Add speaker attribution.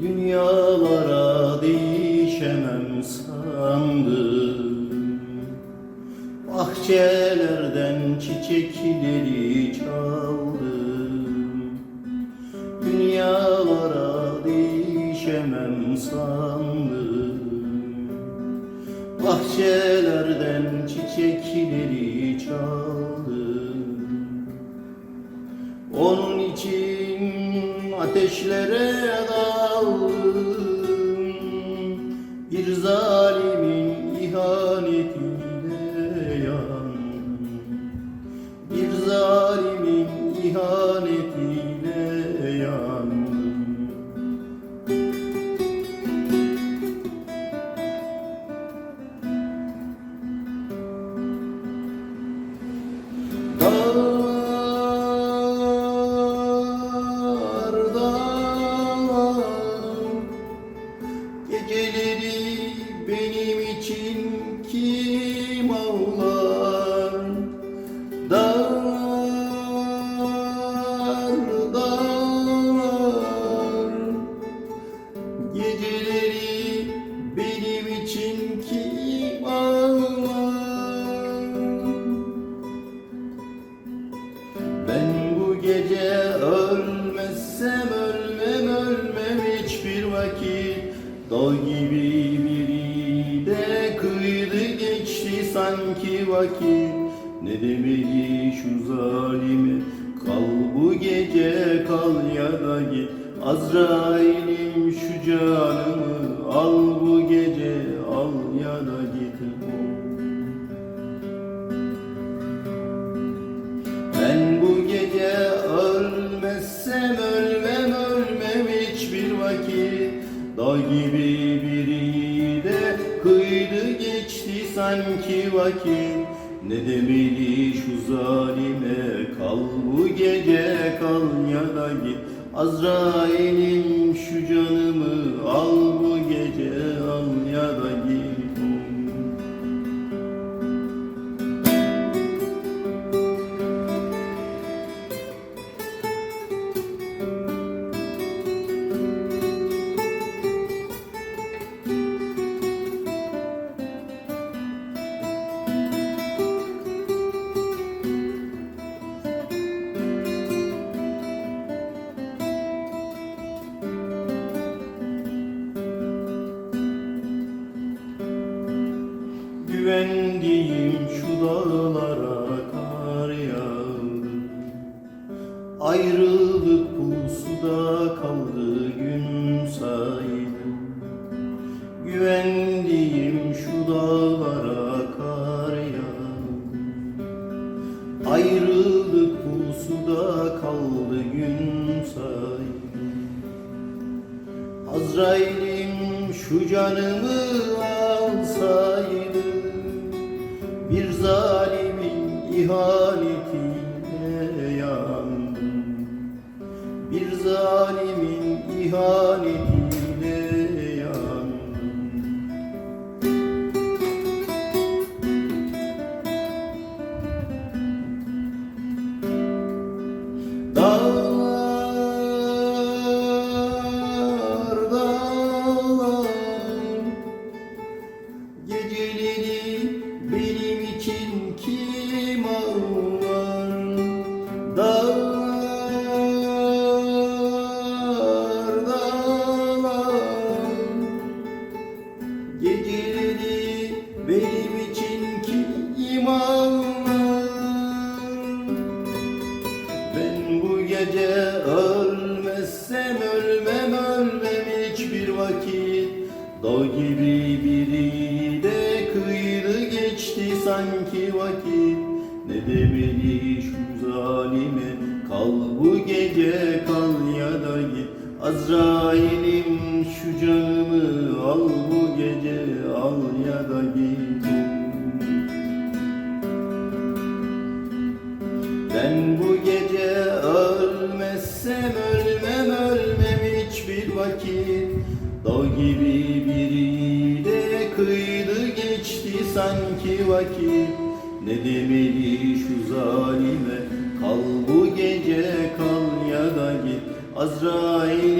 Speaker 1: Dünyalara değişemem sandım. Bahçelerden çiçekleri çaldım. Dünyalara değişemem sandım. Bahçelerden çiçekleri çaldım. Onun için ateşlere daldım. Bir zalimin ihanetiyle yandım. Bir zalimin ihanetiyle yandım benim için sanki vakit. Ne demeli şu zalime Kal bu gece kal ya da git. Azrail'im şu canımı sanki vakit. Ne demeli şu zalime? Kal bu gece kal ya da git Azrail'im şu canımı al bu gece Güvendiğim şu dağlara kar yağdı. Ayrılık pusuda kaldı gün saydı Güvendiğim şu dağlara kar yağdı. Ayrılık pusuda kaldı gün saydı Azrail'im şu canımı alsaydı Bir zalimin ihanetiyle Geceleri benim için kim ben bu gece ölmezsem ölmem ölmem hiçbir vakit. Dağ gibi biri de kıydı geçti sanki vakit. Ne demeli şu zalime kal bu gece kal ya da git. Azrail'im Dağ gibi biri de kıydı geçti sanki vakit. Ne demeli şu zalime Kal bu gece kal ya da git. Canımı